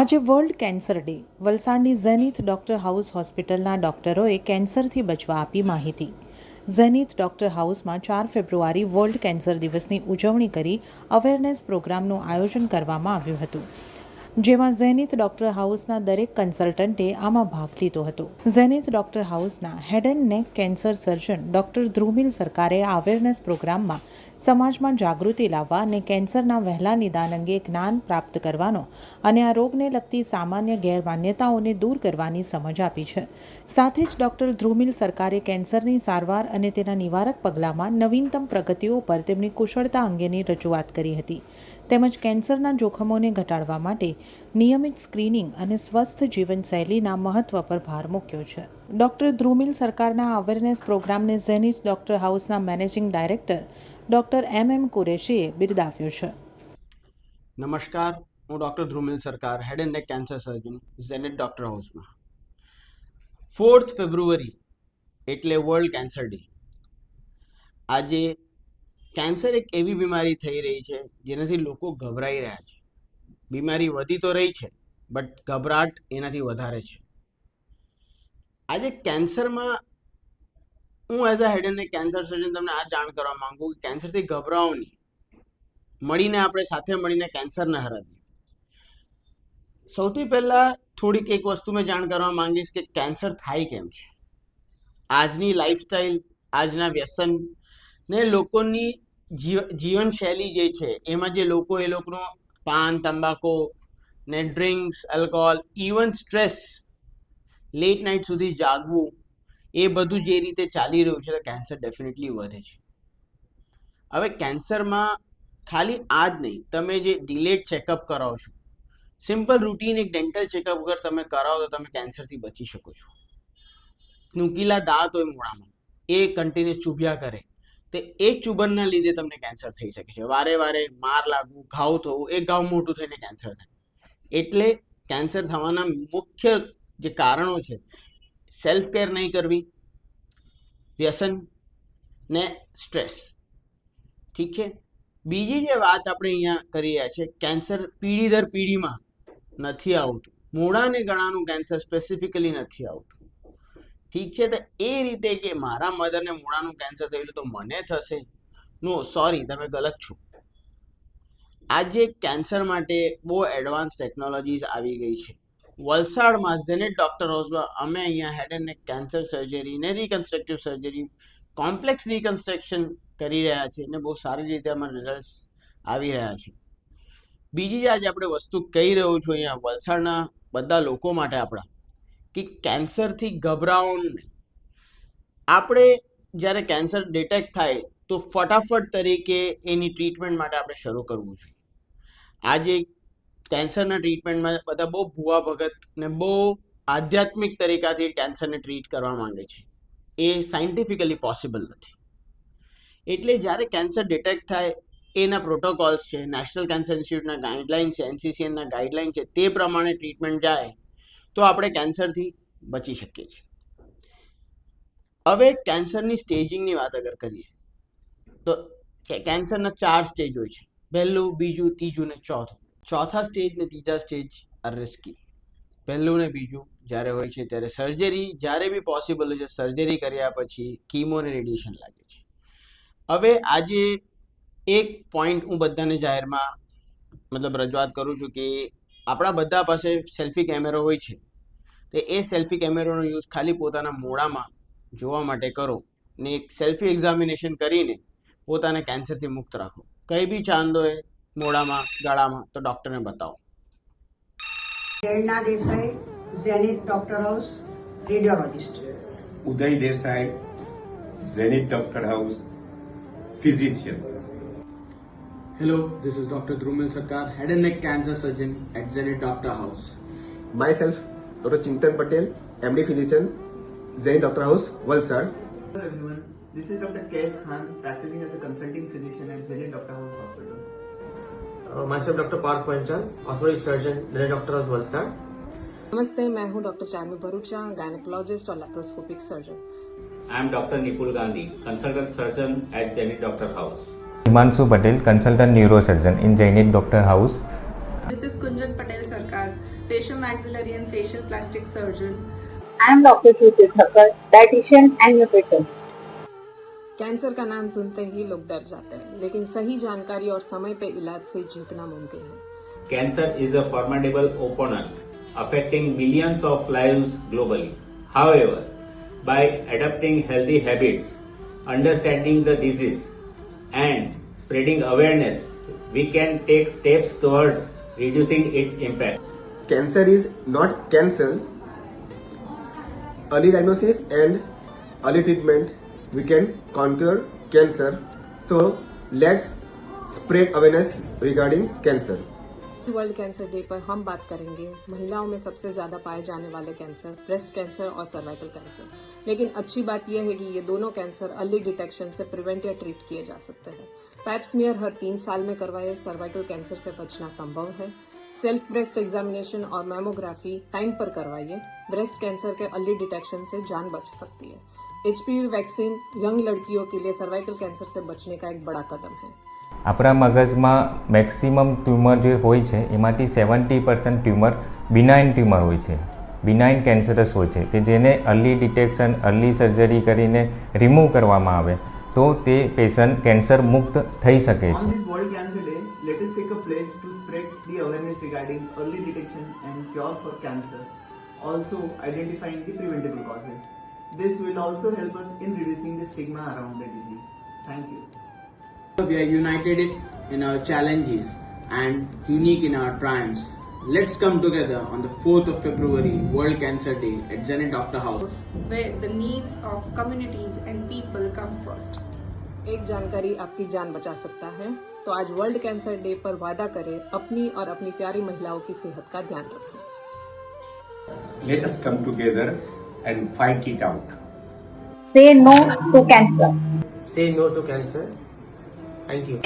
આજે world cancer day. વલસાડની Zenith doctor house હોસ્પિટલના ડૉક્ટરોએ કેન્સરથી બચવા આપી માહિતી. ઝેનિથ ડૉક્ટર હાઉસમાં ચાર ફેબ્રુઆરી વર્લ્ડ કેન્સર દિવસની ઉજવણી કરી અવેરનેસ પ્રોગ્રામનું આયોજન કરવામાં આવ્યું હતું. જેમાં ઝેનિથ ડૉક્ટર હાઉસના દરેક કન્સલ્ટન્ટે આમાં ભાગ લીધો હતો. ઝેનિથ ડૉક્ટર હાઉસના head and neck cancer surgeon doctor Dhrumil સરકારે અવેરનેસ પ્રોગ્રામમાં સમાજમાં જાગૃતિ લાવવા અને કેન્સરના વહેલા નિદાન અંગે જ્ઞાન પ્રાપ્ત કરવાનો અને આ રોગને લગતી સામાન્ય ગેરમાન્યતાઓને દૂર કરવાની સમજ આપી છે. સાથે જ ડૉક્ટર ધ્રુમિલ સરકારે કેન્સરની સારવાર અને તેના નિવારક પગલાંમાં નવીનતમ પ્રગતિઓ પર તેમની કુશળતા અંગેની રજૂઆત કરી હતી. તેમજ કેન્સરના જોખમોને ઘટાડવા માટે નિયમિત સ્ક્રીનિંગ અને સ્વસ્થ જીવનશૈલીના મહત્વ પર ભાર મૂક્યો છે. ડૉક્ટર ધ્રુમિલ સરકારના અવેરનેસ પ્રોગ્રામને ઝેનિથ ડૉક્ટર હાઉસના managing director doctor M M કુરેશીએ બિરદાવ્યો છે. નમસ્કાર, હું doctor Dhrumil Sarkar head and neck cancer surgeon Zenith doctor હાઉસમાં. ફોર્થ ફેબ્રુઆરી એટલે વર્લ્ડ કેન્સર ડે આજે કેન્સર એક એવી બીમારી થઈ રહી છે જેનાથી લોકો ગભરાઈ રહ્યા છે. બીમારી વધી તો રહી છે બટ ગભરાટ એનાથી વધારે છે. આજે કેન્સરમાં હું as a head and cancer surgeon તમને આ જાણ કરવા માંગુ કે કેન્સરથી ગભરાઓ નહીં. મળીને આપણે સાથે મળીને કેન્સરને હરાવીએ. સૌથી પહેલાં થોડીક એક વસ્તુ મેં જાણ કરવા માંગીશ કે કેન્સર થાય કેમ છે? આજની લાઈફસ્ટાઈલ આજના વ્યસન ને લોકોની જીવ જીવનશૈલી જે છે, એમાં જે લોકો એ લોકોનો પાન, તંબાકુ ને drinks alcohol even stress late night સુધી જાગવું, એ બધું જે રીતે ચાલી રહ્યું છે, તો કેન્સર ડેફિનેટલી વધે છે. હવે કેન્સરમાં ખાલી આ જ નહીં, તમે જે ડિલેટ ચેકઅપ કરાવો છો સિમ્પલ રૂટીન એક ડેન્ટલ ચેકઅપ વગર તમે કરાવો તો તમે કેન્સરથી બચી શકો છો. નુકીલા દાંત હોય મોડામાં એ કન્ટિન્યુઅસ ચૂભ્યા કરે તે એ ચુબનના લીધે તમને કેન્સર થઈ શકે છે. વારે વારે માર લાગવું, ઘાવ થવું, એ ઘાવ મોટું થઈને કેન્સર થાય. એટલે કેન્સર થવાના મુખ્ય જે કારણો છે સેલ્ફ કેર નહીં કરવી, વ્યસન ને સ્ટ્રેસ ઠીક છે? બીજી જે વાત આપણે અહીંયા કરી રહ્યા છે કેન્સર પેઢી દર પેઢીમાં નથી આવતું. મોઢા અને ગળાનું કેન્સર સ્પેસિફિકલી નથી આવતું. ઠીક છે? તો એ રીતે કે મારા મધરને મૂળાનું કેન્સર થયેલું તો મને થશે. નો સોરી તમે ગલત છો. આજે કેન્સર માટે બહુ એડવાન્સ ટેકનોલોજીસ આવી ગઈ છે. વલસાડમાં ઝેનેટ ડૉક્ટર હાઉસમાં અમે અહીંયા હેડ એન્ડ કેન્સર સર્જરી ને રિકન્સ્ટ્રક્ટિવ સર્જરી કોમ્પ્લેક્સ રિકન્સ્ટ્રક્શન કરી રહ્યા છે અને બહુ સારી રીતે અમારા રિઝલ્ટ આવી રહ્યા છે. બીજી આજે આપણે વસ્તુ કહી રહ્યો છું અહીંયા વલસાડના બધા લોકો માટે આપણા કે કેન્સરથી ગભરાવો નહીં. આપણે જ્યારે કેન્સર ડિટેક્ટ થાય તો ફટાફટ તરીકે એની ટ્રીટમેન્ટ માટે આપણે શરૂ કરવું જોઈએ. આજે કેન્સરના ટ્રીટમેન્ટમાં બધા બહુ ભૂવા ભગત ને બહુ આધ્યાત્મિક તરીકાથી કેન્સરને ટ્રીટ કરવા માંગે છે. એ સાયન્ટિફિકલી પોસિબલ નથી. એટલે જ્યારે કેન્સર ડિટેક્ટ થાય, એના પ્રોટોકોલ્સ છે, નેશનલ કેન્સર ઇન્સ્ટિટ્યૂટના ગાઈડલાઇન છે, એનસીસીએનના ગાઈડલાઇન છે, તે પ્રમાણે ટ્રીટમેન્ટ જાય તો આપણે કેન્સરથી બચી શકીએ છીએ. હવે કેન્સરની સ્ટેજિંગની વાત અગર કરીએ, તો કેન્સરના ચાર સ્ટેજ હોય છે. પહેલું, બીજું, ત્રીજું ને ચોથું. ચોથા સ્ટેજ ને ત્રીજા સ્ટેજ આર રિસ્કી પહેલું ને બીજું જ્યારે હોય છે ત્યારે સર્જરી જ્યારે બી પોસિબલ હોય છે સર્જરી કર્યા પછી કીમો ને રેડિયેશન લાગે છે. હવે આજે એક પોઈન્ટ હું બધાને જાહેરમાં મતલબ રજૂઆત કરું છું કે આપણા બધા પાસે સેલ્ફી કેમેરો હોય છે. તો એ સેલ્ફી કેમેરાનો યુઝ ખાલી પોતાના મોડામાં જોવા માટે કરો ને એક સેલ્ફી એક્ઝામિનેશન કરીને પોતાને કેન્સરથી મુક્ત રાખો. કંઈ બી ચાંદો હોય મોડામાં ગળામાં તો ડૉક્ટરને બતાવો. Prerna Desai Zenith doctor house radiologist Uday Desai Zenith doctor house physician Hello, this is Dr. Drumil Sarkar, head and neck cancer surgeon at Zenit Doctor House. Myself, Dr. Chintan Patel, MD Physician, Zain Doctor House, Valsad. Hello everyone, this is Dr. K.S. Khan, practicing as a consulting physician at Zenit Doctor House Hospital. Uh, myself doctor Parth Panchal orthopaedic surgeon Delhi doctor house Valsad नमस्ते मैं हूं doctor Charmi Bharucha gynaecologist और laparoscopic surgeon I am Dr. Nipul Gandhi, consultant surgeon at Zenit Doctor Himanshu Patel consultant neurosurgeon in Zenith doctor house this is Kunjan Patel Sarkar facial maxillary and facial plastic surgeon. I am doctor Shruti Thakkar dietitian and nutrition cancer का नाम सुनते ही लोग डर जाते हैं लेकिन सही जानकारी और समय पे इलाज से जीतना मुमकिन है। Cancer is a formidable opponent affecting millions of lives globally however by adopting healthy habits understanding the disease spreading awareness, we can take steps towards reducing its impact. Cancer is not cancer. Early diagnosis and early treatment, we can conquer cancer. So let's spread awareness regarding cancer. World cancer day पर हम बात करेंगे महिलाओं में सबसे ज़्यादा पाए जाने वाले कैंसर ब्रेस्ट कैंसर और सर्वाइकल कैंसर लेकिन अच्छी बात यह है कि ये दोनों कैंसर अर्ली डिटेक्शन से प्रिवेंट या ट्रीट किए जा सकते हैं पैप्समियर हर तीन साल में करवाए सर्वाइकल कैंसर से बचना संभव है सेल्फ ब्रेस्ट एग्जामिनेशन और मैमोग्राफी टाइम पर करवाइए ब्रेस्ट कैंसर के अर्ली डिटेक्शन से जान बच सकती है एचपीवी वैक्सीन यंग लड़कियों के लिए सर्वाइकल कैंसर से बचने का एक बड़ा कदम है આપણા મગજમાં મેક્સિમમ ટ્યુમર જે હોય છે એમાંથી seventy percent tumour benign tumour હોય છે બિનાઇન કેન્સરસ હોય છે કે જેને અર્લી ડિટેક્શન અર્લી સર્જરી કરીને રિમૂવ કરવામાં આવે તો તે પેશન્ટ કેન્સર મુક્ત થઈ શકે On છે this World Cancer Day, let us take a pledge to spread the awareness regarding early detection and cure for cancer, also identifying the preventable causes. This will also help us in reducing the stigma around the disease. Thank you. We are united in our challenges and unique in our triumphs. Let's come together on the 4th of February, World Cancer Day at Zenit Doctor House. Where the needs of communities and people come first. एक जानकारी आपकी जान बचा सकता है तो आज world cancer day पर वादा करें अपनी और अपनी प्यारी महिलाओं की सेहत का ध्यान रखें Let us come together and fight it out. Say no to cancer. Say no to cancer. Thank you.